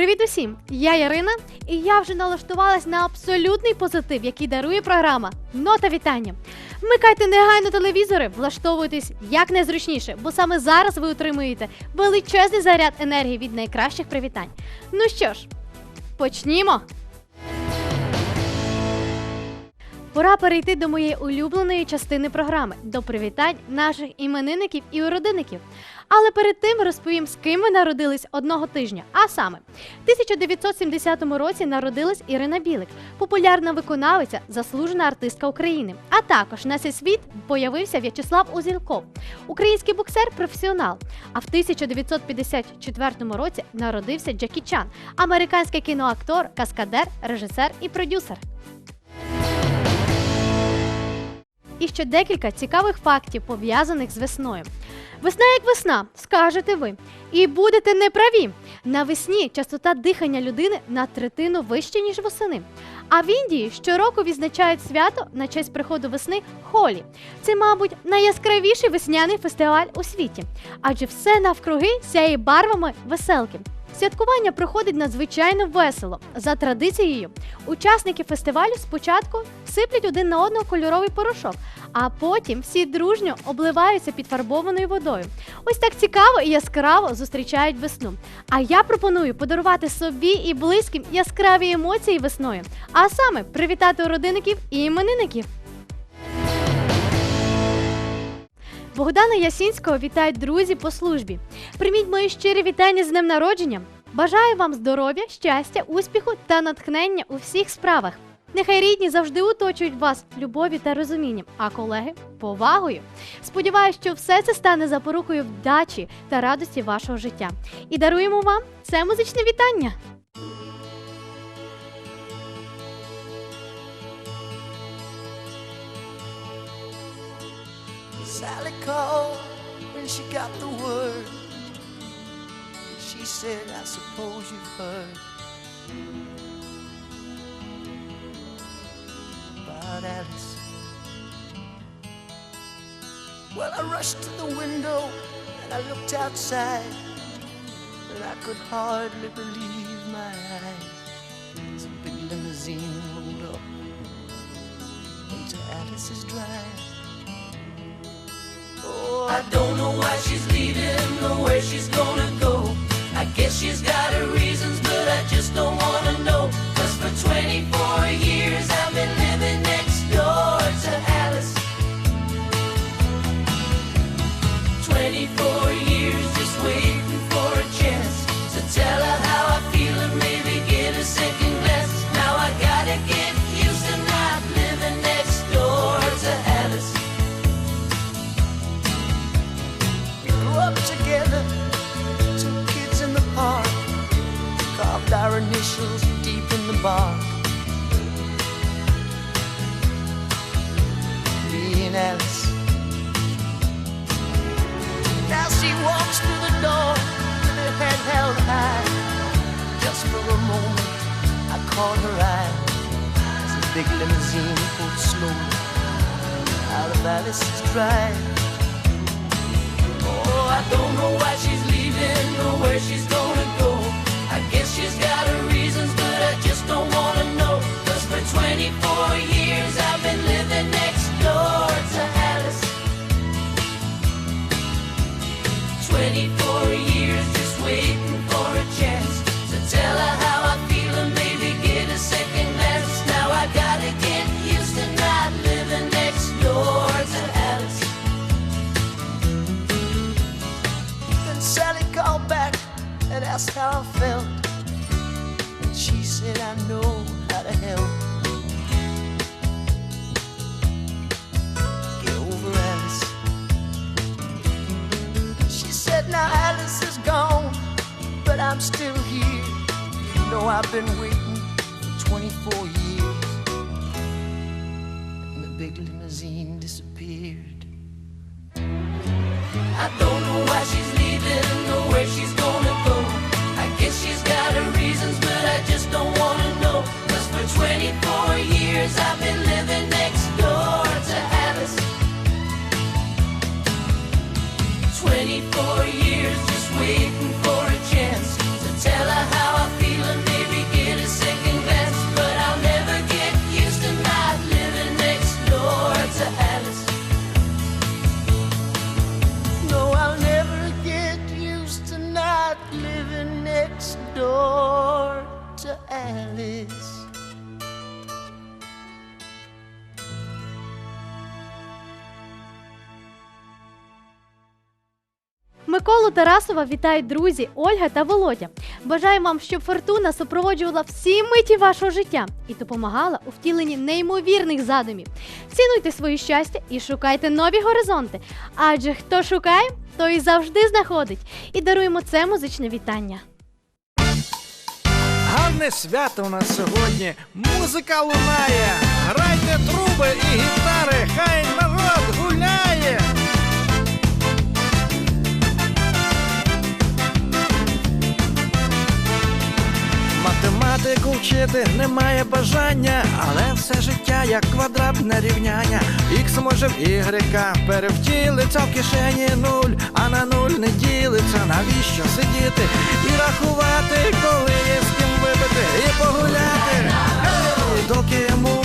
Привіт усім! Я Ярина, і я вже налаштувалась на абсолютний позитив, який дарує програма Нота вітання. Вмикайте негайно телевізори, влаштовуйтесь як найзручніше, бо саме зараз ви отримуєте величезний заряд енергії від найкращих привітань. Ну що ж, почнімо! Пора перейти до моєї улюбленої частини програми до привітань наших іменинників і уродинників. Але перед тим розповім, з ким ми народились одного тижня. А саме, в 1970 році народилась Ірина Білик, популярна виконавиця, заслужена артистка України. А також на цей світ появився В'ячеслав Узілков, український боксер, професіонал. А в 1954 році народився Джекі Чан, американський кіноактор, каскадер, режисер і продюсер. І ще декілька цікавих фактів пов'язаних з весною. Весна як весна, скажете ви. І будете неправі. Навесні частота дихання людини на третину вище, ніж восени. А в Індії щороку відзначають свято на честь приходу весни Холі. Це, мабуть, найяскравіший весняний фестиваль у світі, адже все навкруги сяє барвами веселки. Святкування проходить надзвичайно весело. За традицією, учасники фестивалю спочатку сиплять один на одного кольоровий порошок, а потім всі дружньо обливаються підфарбованою водою. Ось так цікаво і яскраво зустрічають весну. А я пропоную подарувати собі і близьким яскраві емоції весною, а саме привітати родинників і іменинників. Богдана Ясінського вітають друзі по службі. Прийміть мої щирі вітання з днем народження. Бажаю вам здоров'я, щастя, успіху та натхнення у всіх справах. Нехай рідні завжди оточують вас любов'ю та розумінням, а колеги повагою. Сподіваюсь, що все це стане запорукою вдачі та радості вашого життя. І даруємо вам це музичне вітання. Sally called when she got the word. She said, I suppose you've heard about Alice. Well, I rushed to the window and I looked outside, and I could hardly believe my eyes. A big limousine rolled up into Alice's drive. Oh, I don't know why she's leaving or where she's gonna go. I guess she's got her reasons, but I just don't wanna know. Cause for 24 years I've been our deep in the bark. And Alice. Now she walks through the door with her head held high. Just for a moment, I caught her eye as the big limousine pulled slowly out of Alice's drive. Oh, I don't know why she's leaving or where she's gonna go. She's got her reasons, but I just don't wanna know. Cause for 24 years I've been I've been waiting for 24 years. And the big limousine disappeared. I don't know why she's Миколу Тарасова вітають друзі Ольга та Володя. Бажаю вам, щоб фортуна супроводжувала всі миті вашого життя і допомагала у втіленні неймовірних задумів. Цінуйте своє щастя і шукайте нові горизонти. Адже хто шукає, той завжди знаходить. І даруємо це музичне вітання. Гарне свято у нас сьогодні. Музика лунає. Грайте труби і гітари, хай народ Математику вчити немає бажання, але все життя як квадратне рівняння. Ікс може в ігрека перевтілиться в кишені нуль, а на нуль не ділиться. Навіщо сидіти і рахувати, коли є з ким випити і погуляти? Доки музика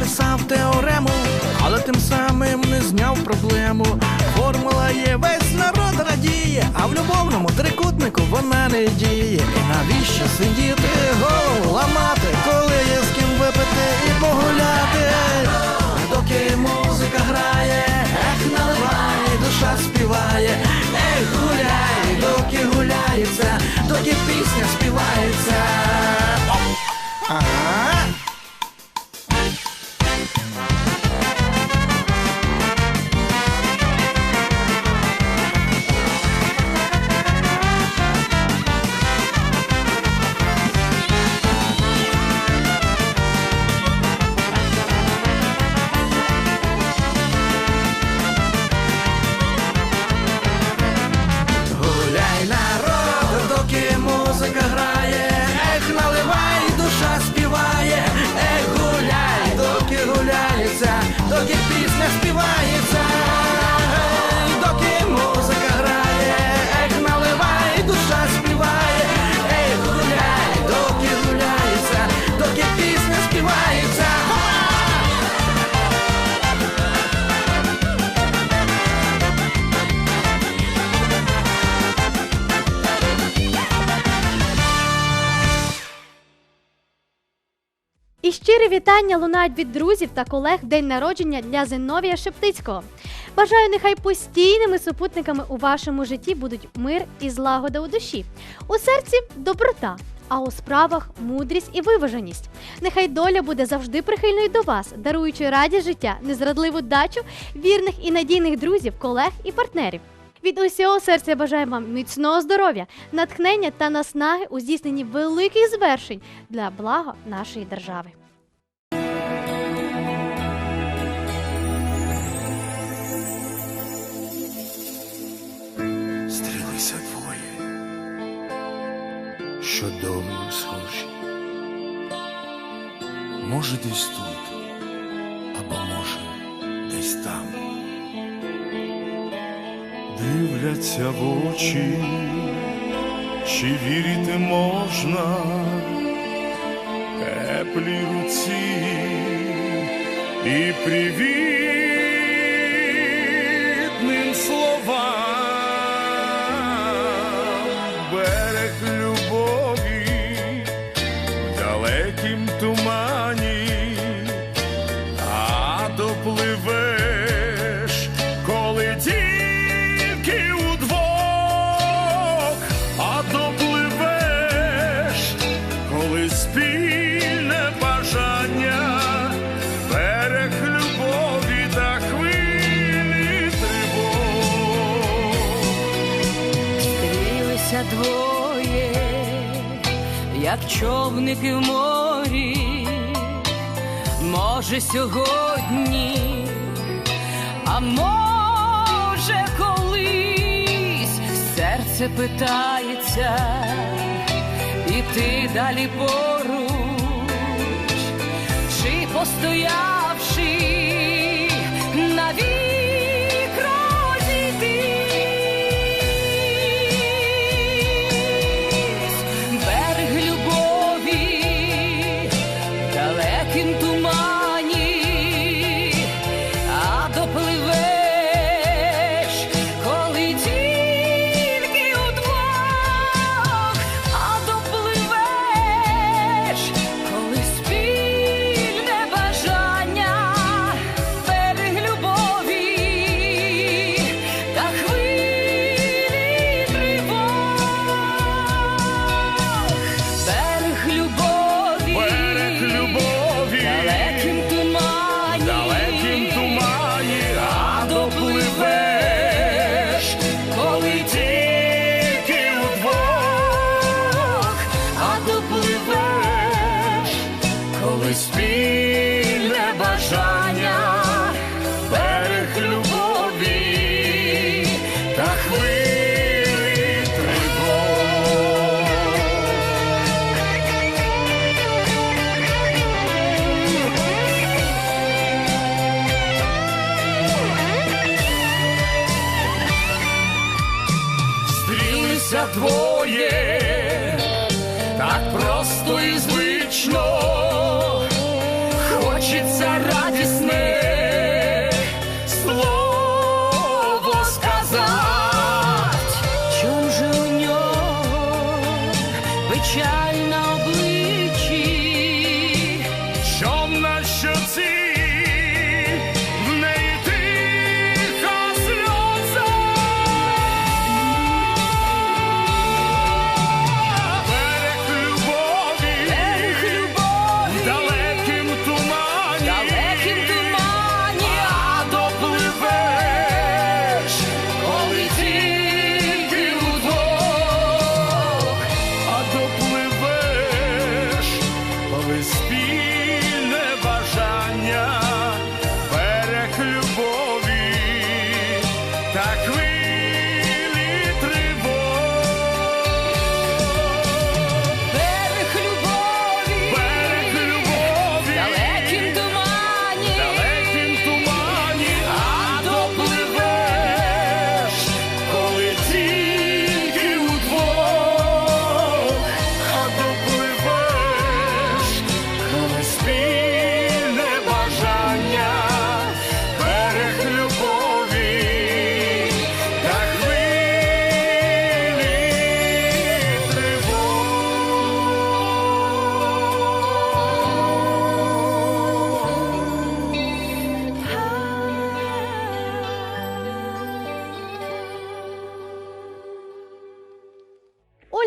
написав теорему, але тим самим не зняв проблему. Формула є, весь народ радіє, а в любовному трикутнику вона не діє. І навіщо сидіти, голову ламати, коли є з ким випити і погуляти? Доки музика грає, ех, наливай, душа співає, ех, гуляй, доки гуляється, доки пісня співається. Ага. Вітання лунають від друзів та колег день народження для Зиновія Шептицького. Бажаю, нехай постійними супутниками у вашому житті будуть мир і злагода у душі, у серці доброта, а у справах мудрість і виваженість. Нехай доля буде завжди прихильною до вас, даруючи радість життя, незрадливу дачу, вірних і надійних друзів, колег і партнерів. Від усього серця бажаю вам міцного здоров'я, натхнення та наснаги у здійсненні великих звершень для блага нашої держави. Що довго схожі. Може, десь тут, або може, десь там. Дивляться в очі, чи вірити можна теплій руці і привітним човники в морі, може сьогодні, а може колись серце питається, і ти далі поруч, чи постоявши так просто і звично, хочеться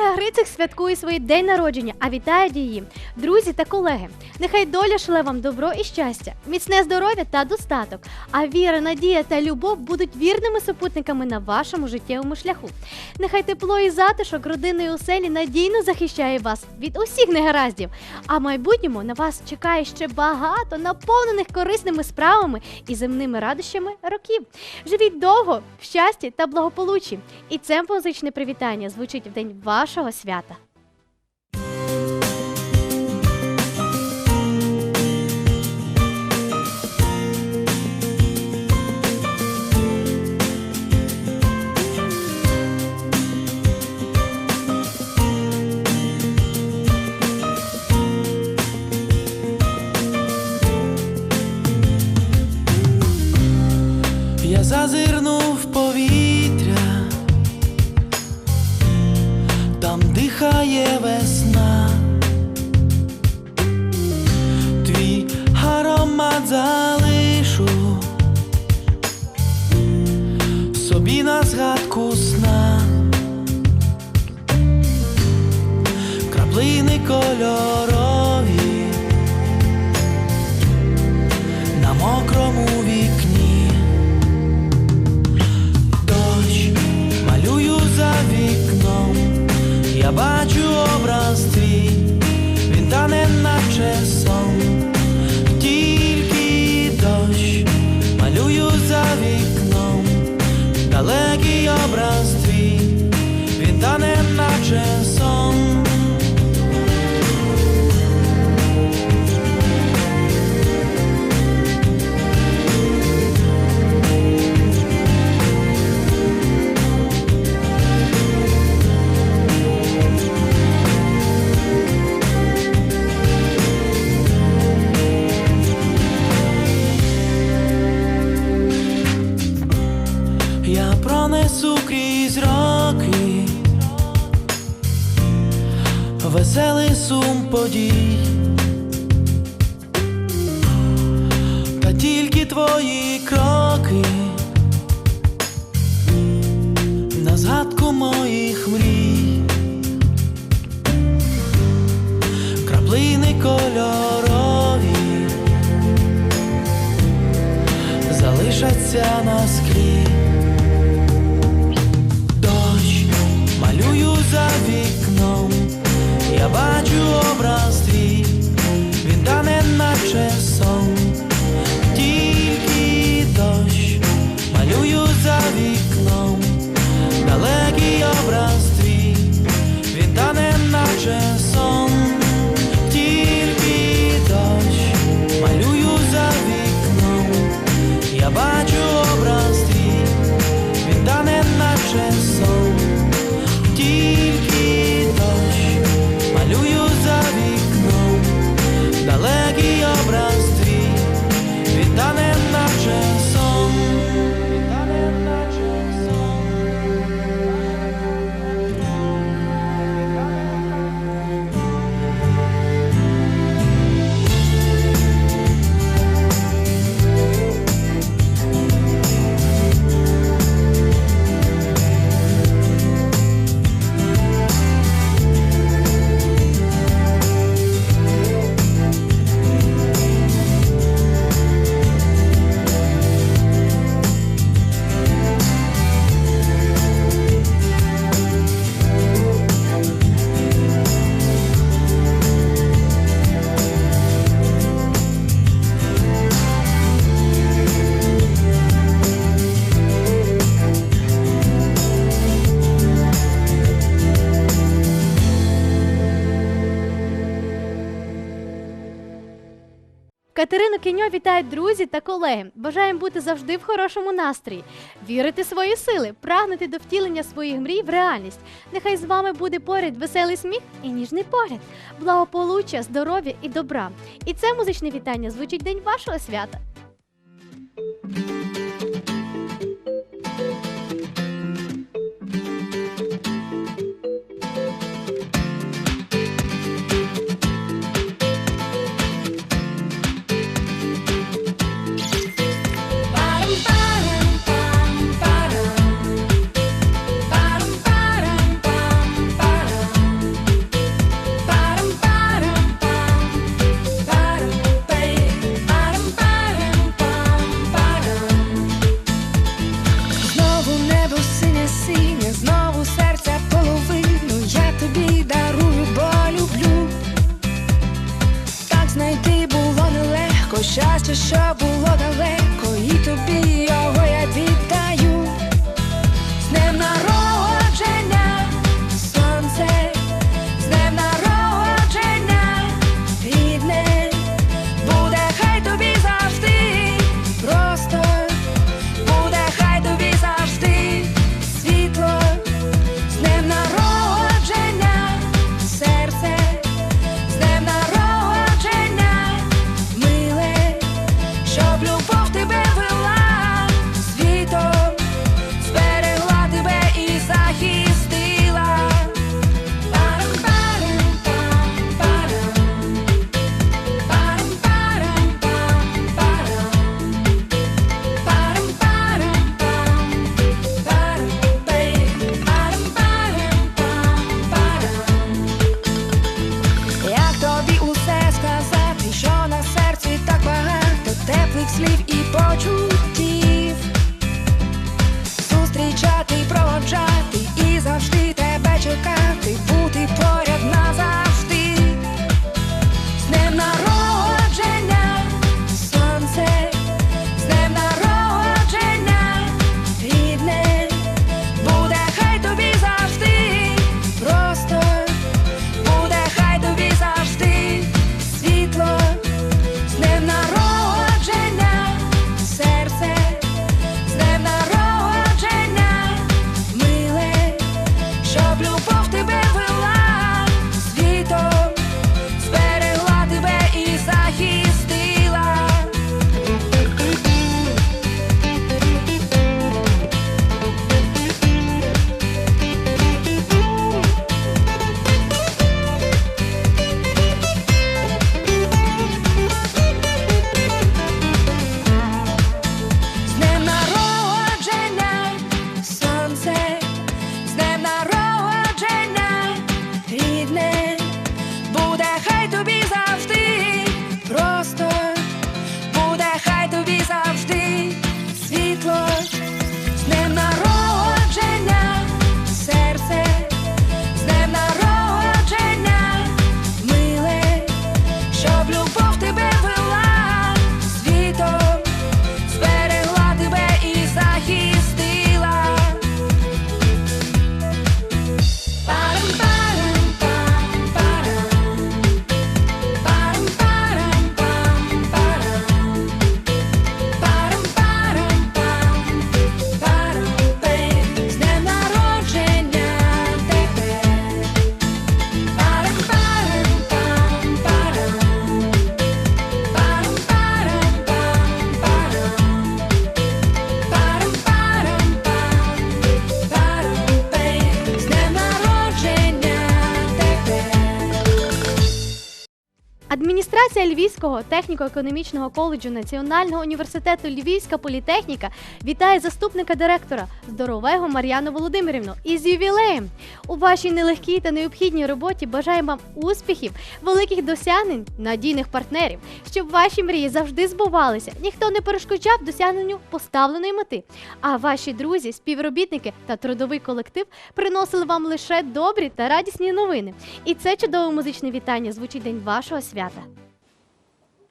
Ольга Грицик святкує свій день народження, а вітають її друзі та колеги. Нехай доля шле вам добро і щастя, міцне здоров'я та достаток. А віра, надія та любов будуть вірними супутниками на вашому життєвому шляху. Нехай тепло і затишок родинної оселі надійно захищає вас від усіх негараздів. А в майбутньому на вас чекає ще багато наповнених корисними справами і земними радощами років. Живіть довго в щасті та благополуччі. І це музичне привітання звучить в день вашого свята. Я зазирнув Brasil. Подій, та тільки твої кроки на згадку моїх мрій, краплини кольорові залишаться на склі. Катерину Кіньо вітають друзі та колеги. Бажаємо бути завжди в хорошому настрої, вірити свої сили, прагнути до втілення своїх мрій в реальність. Нехай з вами буде поряд веселий сміх і ніжний погляд, благополуччя, здоров'я і добра. І це музичне вітання звучить день вашого свята. Адміністрація Львівського техніко-економічного коледжу Національного університету Львівська політехніка вітає заступника директора здорового Мар'яну Володимирівну із ювілеєм. У вашій нелегкій та необхідній роботі бажаємо вам успіхів, великих досягнень, надійних партнерів, щоб ваші мрії завжди збувалися. Ніхто не перешкоджав досягненню поставленої мети. А ваші друзі, співробітники та трудовий колектив приносили вам лише добрі та радісні новини. І це чудове музичне вітання звучить день вашого свята.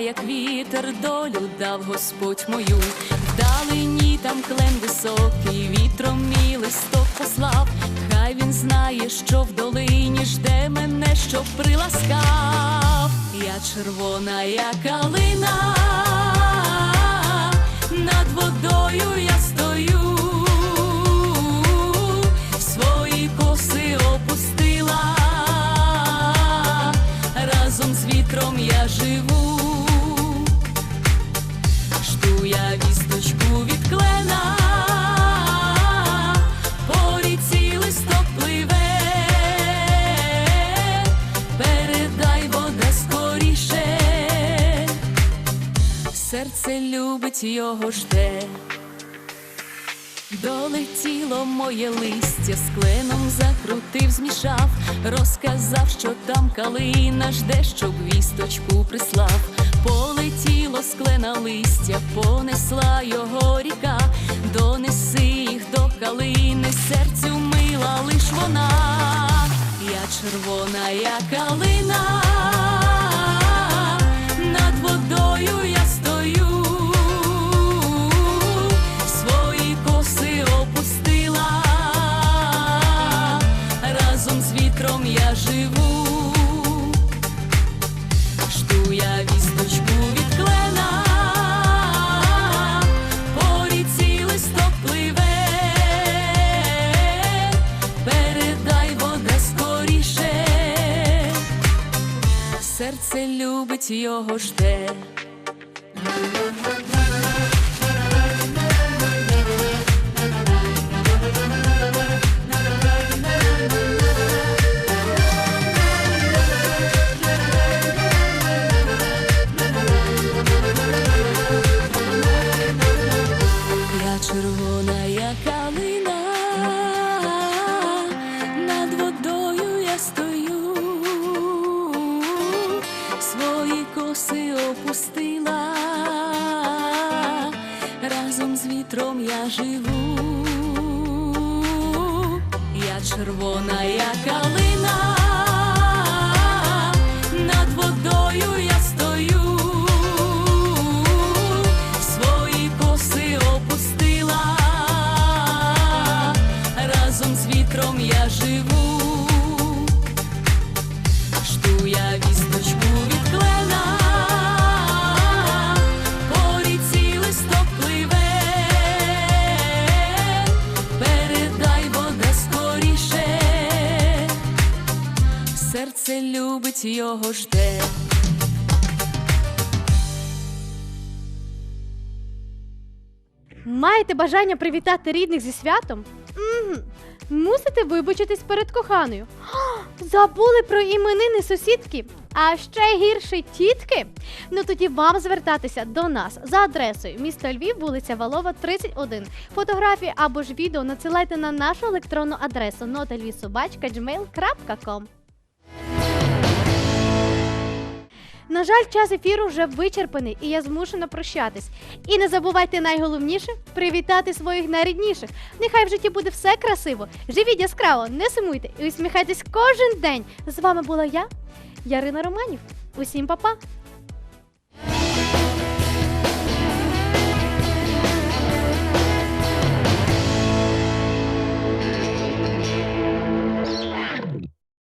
як вітер, долю дав Господь мою. Вдалині там клен високий, вітром мій листок послав. Хай він знає, що в долині жде мене, щоб приласкав. Я червона, як калина, над водою я любить його жде. Долетіло моє листя, з кленом закрутив, змішав, розказав, що там калина жде, щоб вісточку прислав. Полетіло з клена листя, понесла його ріка, донеси їх до калини, серцю мила лиш вона, я червона, я калина, над водою я вітром я живу, жду я вісточку від клена, по ріці листок пливе, передай скоріше, серце любить його жде. Коси опустила, разом з вітром я живу, я червона, я калина, його жде. Маєте бажання привітати рідних зі святом? Угу. Мусите вибачитись перед коханою. А, Забули про іменини сусідки, а ще гірше тітки. Ну тоді вам звертатися до нас за адресою місто Львів, вулиця Валова, 31. Фотографії або ж відео надсилайте на нашу електронну адресу notelvisobachka.gmail.com На жаль, час ефіру вже вичерпаний, і я змушена прощатись. І не забувайте найголовніше привітати своїх найрідніших. Нехай в житті буде все красиво. Живіть яскраво, не сумуйте і усміхайтесь кожен день. З вами була я, Ярина Романів. Усім па-па!